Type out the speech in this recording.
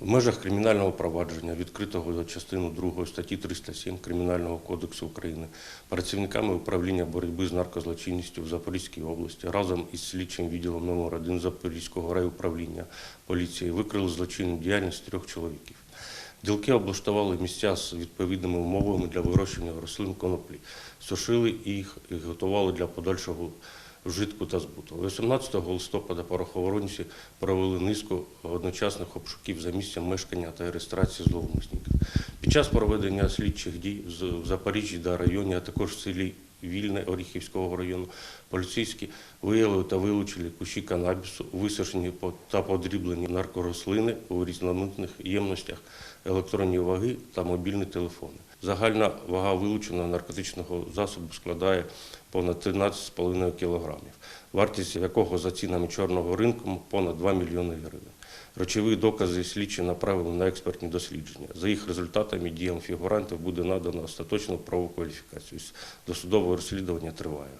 В межах кримінального провадження, відкритого за частину 2 статті 307 Кримінального кодексу України, працівниками управління боротьби з наркозлочинністю в Запорізькій області разом із слідчим відділом номер 1 Запорізького райуправління поліції викрили злочинну діяльність трьох чоловіків. Ділки облаштували місця з відповідними умовами для вирощування рослин коноплі, сушили їх і готували для подальшого вжитку та збуту. 18 листопада правоохоронці провели низку одночасних обшуків за місцем мешкання та реєстрації зловмисників. Під час проведення слідчих дій в Запоріжжі та районі, а також в селі Вільне Оріхівського району, поліцейські виявили та вилучили кущі канабісу, висушені та подріблені наркорослини у різноманітних ємностях, електронні ваги та мобільні телефони. Загальна вага вилученого наркотичного засобу складає понад 13,5 кілограмів, вартість якого за цінами чорного ринку понад 2 мільйони гривень. Речові докази слідчі направили на експертні дослідження. За їх результатами діям фігурантів буде надано остаточну правову кваліфікацію. Досудове розслідування триває.